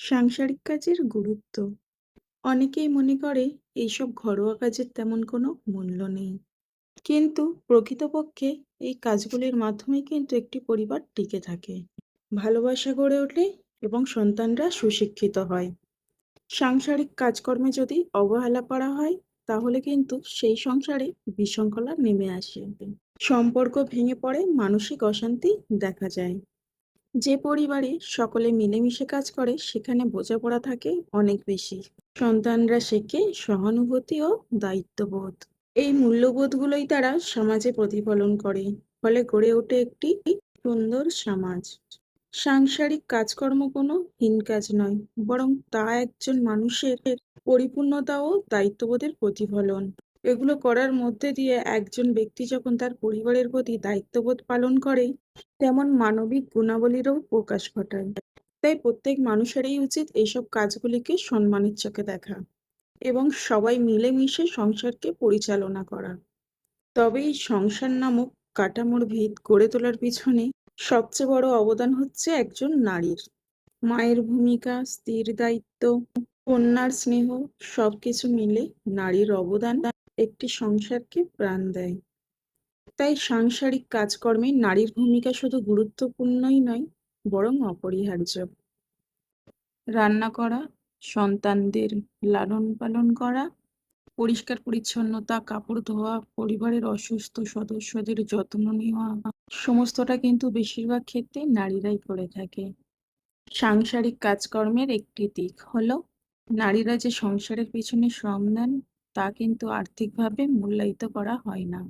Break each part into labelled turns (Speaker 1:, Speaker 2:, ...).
Speaker 1: সাংসারিক কাজের গুরুত্ব। অনেকেই মনে করে এইসব ঘরোয়া কাজের তেমন কোনো মূল্য নেই। কিন্তু প্রকৃতপক্ষে এই কাজগুলির মাধ্যমে কিন্তু একটি পরিবার টিকে থাকে। ভালোবাসা গড়ে ওঠে এবং সন্তানরা সুশিক্ষিত হয়। সাংসারিক কাজকর্মে যদি অবহেলা করা হয়, তাহলে কিন্তু সেই সংসারে বিশৃঙ্খলা নেমে আসে। সম্পর্ক ভেঙে পড়ে, মানসিক অশান্তি দেখা যায়। যে পরিবারে সকলে মিলেমিশে কাজ করে, সেখানে বোঝাপড়া থাকে অনেক বেশি। সন্তানরা শেখে সহানুভূতি ও দায়িত্ববোধ। এই মূল্যবোধগুলোই তারা সমাজে প্রতিফলন করে, ফলে গড়ে ওঠে একটি সুন্দর সমাজ। সাংসারিক কাজকর্ম কোনো হীন কাজ নয়, বরং তা একজন মানুষের পরিপূর্ণতা ও দায়িত্ববোধের প্রতিফলন। এগুলো করার মধ্যে দিয়ে একজন ব্যক্তি যখন তার পরিবারের প্রতি দায়িত্ববোধ পালন করে, তেমন মানবিক গুণাবলীরও প্রকাশ ঘটায়। তাই প্রত্যেক মানুষেরই উচিত এইসব কাজগুলিকে সম্মানের চোখে দেখা এবং সবাই মিলেমিশে সংসারকে পরিচালনা করা। তবে এই সংসার নামক কাঠামোর ভিত গড়ে তোলার পিছনে সবচেয়ে বড় অবদান হচ্ছে একজন নারীর। মায়ের ভূমিকা, স্ত্রীর দায়িত্ব, কন্যার স্নেহ, সবকিছু মিলে নারীর অবদান একটি সংসারকে প্রাণ দেয়। তাই সাংসারিক কাজকর্মে নারীর ভূমিকা শুধু গুরুত্বপূর্ণই নয়, বরং অপরিহার্য। রান্না করা, সন্তানদের লালন পালন করা, পরিষ্কার পরিচ্ছন্নতা, কাপড় ধোয়া, পরিবারের অসুস্থ সদস্যদের যত্ন নেওয়া, সমস্তটা কিন্তু বেশিরভাগ ক্ষেত্রে নারীরাই করে থাকে। সাংসারিক কাজকর্মের একটি দিক হলো, নারীরা যে সংসারের পিছনে শ্রম দেন তা কিন্তু আর্থিকভাবে মূল্যায়িত করা হয় না।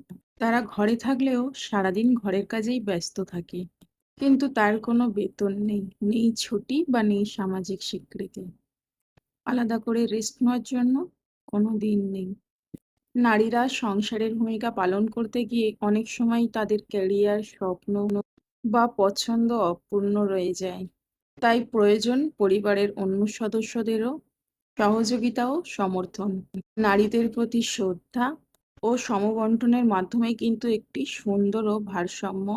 Speaker 1: তারা ঘরে থাকলেও সারাদিন ঘরের কাজেই ব্যস্ত থাকে। কিন্তু তার কোনো বেতন নেই নেই ছুটি বা নেই সামাজিক স্বীকৃতি। আলাদা করে রেস্ট নেওয়ার জন্য কোনো দিন নেই। নারীরা সংসারের ভূমিকা পালন করতে গিয়ে অনেক সময় তাদের ক্যারিয়ার, স্বপ্ন বা পছন্দ অপূর্ণ রয়ে যায়। তাই প্রয়োজন পরিবারের অন্য সদস্যদেরও সহযোগিতা ও সমর্থন। নারীদের প্রতি শ্রদ্ধা ও সমবন্টনের মাধ্যমে কিন্তু একটি সুন্দর ও ভারসাম্য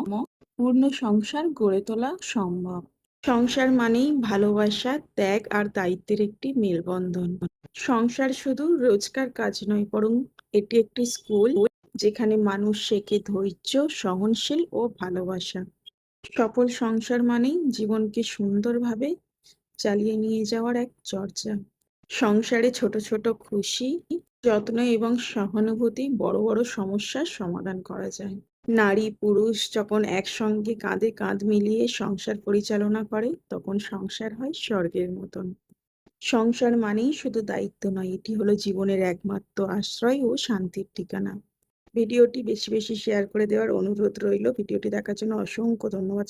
Speaker 1: পূর্ণ সংসার গড়ে তোলা সম্ভব। সংসার মানেই ভালোবাসা, ত্যাগ আর দায়িত্বের একটি মেলবন্ধন। সংসার শুধু রোজকার কাজ নয়, বরং এটি একটি স্কুল যেখানে মানুষ শেখে ধৈর্য, সহনশীল ও ভালোবাসা। সফল সংসার মানেই জীবনকে সুন্দরভাবে চালিয়ে নিয়ে যাওয়ার এক চর্চা। সংসারে ছোট ছোট খুশি, যত্ন এবং সহানুভূতি বড় বড় সমস্যার সমাধান করা যায়। নারী, পুরুষ যখন একসঙ্গে কাঁধে কাঁধ মিলিয়ে সংসার পরিচালনা করে, তখন সংসার হয় স্বর্গের মতন। সংসার মানেই শুধু দায়িত্ব নয়, এটি হলো জীবনের একমাত্র আশ্রয় ও শান্তির ঠিকানা। ভিডিওটি বেশি বেশি শেয়ার করে দেওয়ার অনুরোধ রইল। ভিডিওটি দেখার জন্য অসংখ্য ধন্যবাদ।